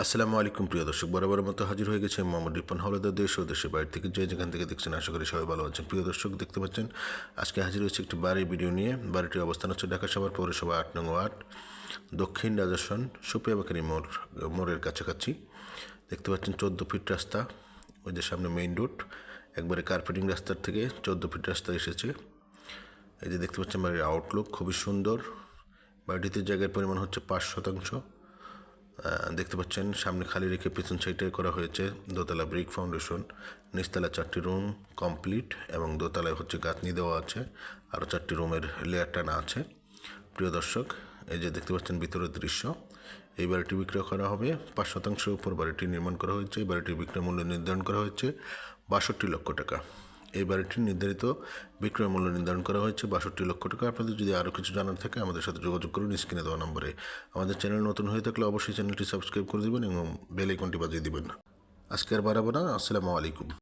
আসসালামু আলাইকুম, প্রিয় দর্শক, বরাবর মতো হাজির হয়ে গেছে মোহাম্মদ রিপন হলদার দেশ ও দেশের বাইরে থেকে। যে যেখান থেকে দেখছেন, আশা করি সবাই ভালো আছেন। প্রিয় দর্শক, দেখতে পাচ্ছেন, আজকে হাজির হয়েছে একটি বাড়ির ভিডিও নিয়ে। বাড়িটির অবস্থান হচ্ছে ঢাকা শহর পৌরসভা আট নং ওয়ার্ড, দক্ষিণ রাজাসন সুপিয়া বাকারি মোড়, মোড়ের কাছাকাছি। দেখতে পাচ্ছেন, চোদ্দ ফিট রাস্তা, ওই যে সামনে মেইন রোড একবারে কার্পেটিং রাস্তার থেকে চোদ্দ ফিট রাস্তা এসেছে। এই যে দেখতে পাচ্ছেন, বাড়ির আউটলুক খুবই সুন্দর। বাড়িটিতে জায়গার পরিমাণ হচ্ছে পাঁচ শতাংশ। দেখতে পাচ্ছেন, সামনে খালি রেখে পেছন সাইডে করা হয়েছে দোতলা ব্রিক ফাউন্ডেশন নিচতলা চারটি রুম কমপ্লিট এবং দোতলায় হচ্ছে গাঁথনি দেওয়া আছে আরও চারটি রুমের লেয়ার টানা আছে। প্রিয় দর্শক, এই যে দেখতে পাচ্ছেন ভিতরের দৃশ্য, এই বাড়িটি বিক্রয় করা হবে। পাঁচ শতাংশের উপর বাড়িটি নির্মাণ করা হয়েছে। এই বাড়িটির বিক্রয় মূল্য নির্ধারণ করা হয়েছে বাষট্টি লক্ষ টাকা। এই বাড়িটির নির্ধারিত বিক্রয় মূল্য নির্ধারণ করা হয়েছে। বাষট্টি লক্ষ টাকা। আপনাদের যদি আরও কিছু জানার থাকে, আমাদের সাথে যোগাযোগ করুন স্ক্রিনে দেওয়া নম্বরে। আমাদের চ্যানেল নতুন হয়ে থাকলে অবশ্যই চ্যানেলটি সাবস্ক্রাইব করে দেবেন এবং বেল আইকনটি বাজিয়ে দেবেন। আজকে আর বাড়াবো না। আসসালামু আলাইকুম।